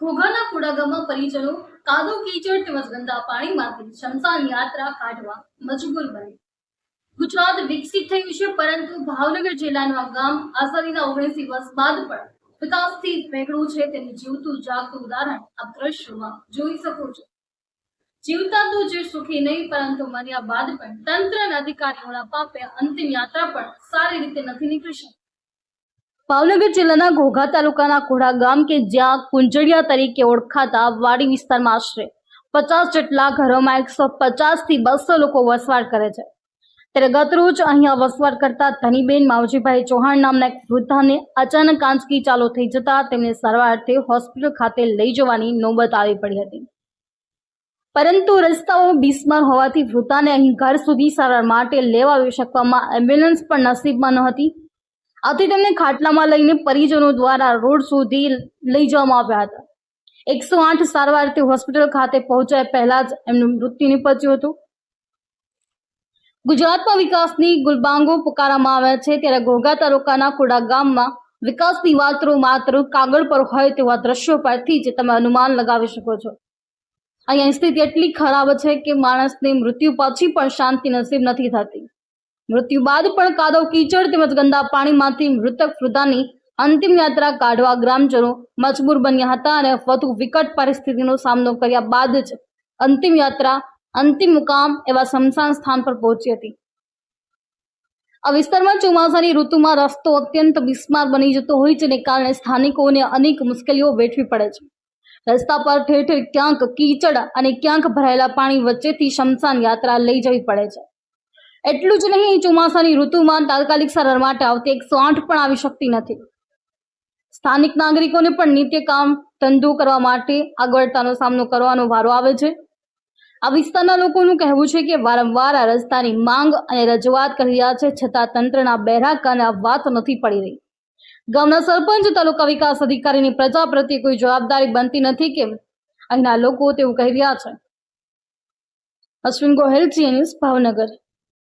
ઘોઘાના કુડાગામમાં પરિજનો કાદો કીચડ તેમજ ગંદા પાણીમાંથી શમશાન યાત્રા કાઢવા મજબૂર બની. ગુજરાત વિકસિત થયું છે, પરંતુ ભાવનગર જિલ્લાનું ગામ આઝાદીના ઓગણીસી વર્ષ બાદ પણ વિકાસથી વેગળું છે તેનું જીવતું જાગતું ઉદાહરણ આ દ્રશ્યમાં જોઈ શકો છો. જીવતા તો જે સુખી નહીં, પરંતુ મર્યા બાદ પણ તંત્રના અધિકારીઓના પાપે અંતિમ યાત્રા પણ સારી રીતે નથી નીકળી શકતી ભાવનગર જિલ્લાના ઘોઘા તાલુકાના ઘોડા ગામ કે જ્યાં કુંજડિયા તરીકે ઓળખાતા વાડી વિસ્તારમાં આશરે પચાસ જેટલા ઘરોમાં એકસો પચાસથી બસો લોકો વસવાટ કરે છે. ત્યારે ગત રોજ અહીંયા વસવાટ કરતા ધનીબેન માવજીભાઈ ચૌહાણ નામના એક વૃદ્ધાને અચાનક આંચકી ચાલુ થઈ જતા તેમને સારવારથી હોસ્પિટલ ખાતે લઈ જવાની નોબત આવી પડી હતી. પરંતુ રસ્તાઓ બિસ્માર હોવાથી વૃદ્ધાને અહીં ઘર સુધી સારવાર માટે લેવા આવી શકવામાં એમ્બ્યુલન્સ પણ નસીબમાં ન હતી. આથી તેમને ખાટલામાં લઈને પરિજનો દ્વારા રોડ સુધી લઈ જવામાં આવ્યા હતા. એકસો આઠ સારવારથી હોસ્પિટલ ખાતે પહોંચાય પહેલા જ એમનું મૃત્યુ નિપજ્યું હતું. ગુજરાતમાં વિકાસની ગુલબાંગો પુકારવામાં આવ્યા છે ત્યારે ઘોઘા તાલુકાના કુડા ગામમાં વિકાસની વાતો માત્ર કાગળ પર હોય તેવા દ્રશ્યો પરથી જ તમે અનુમાન લગાવી શકો છો. અહીંયા સ્થિતિ એટલી ખરાબ છે કે માણસને મૃત્યુ પછી પણ શાંતિ નસીબ નથી થતી. મૃત્યુ બાદ પણ કાદવ કીચડ તેમજ ગંદા પાણીમાંથી મૃતક વૃદ્ધાની અંતિમ યાત્રા કાઢવા ગ્રામજનો મજબૂર બન્યા હતા અને વધુ વિકટ પરિસ્થિતિનો સામનો કર્યા બાદ જ અંતિમ યાત્રા, અંતિમ મુકામ એવા સ્મશાન સ્થાન પર પહોંચી હતી. આ વિસ્તારમાં ચોમાસાની ઋતુમાં રસ્તો અત્યંત બિસ્માર બની જતો હોય જેને કારણે સ્થાનિકોને અનેક મુશ્કેલીઓ વેઠવી પડે છે. રસ્તા પર ઠેર ઠેર ક્યાંક કીચડ અને ક્યાંક ભરાયેલા પાણી વચ્ચેથી શમશાન યાત્રા લઈ જવી પડે છે. એટલું જ નહીં, ચોમાસાની ઋતુમાં તાત્કાલિક સારવાર માટે આવતી એકસો આઠ પણ આવી શકતી નથી. સ્થાનિક નાગરિકોને પણ નિત્ય કામ ધંધો કરવા માટે આગળતાનો સામનો કરવાનો વારો આવે છે. આ વિસ્તારના લોકોનું કહેવું છે કે વારંવાર આ રસ્તાની માંગ અને રજૂઆત કરી રહ્યા છે, છતાં તંત્રના બહેરા કાને આ વાત નથી પડી રહી. ગામના સરપંચ, તાલુકા વિકાસ અધિકારીની પ્રજા પ્રત્યે કોઈ જવાબદારી બનતી નથી કે અહીંના લોકો તેવું કહી રહ્યા છે. Ashwin Gohel Zee News Bhavnagar.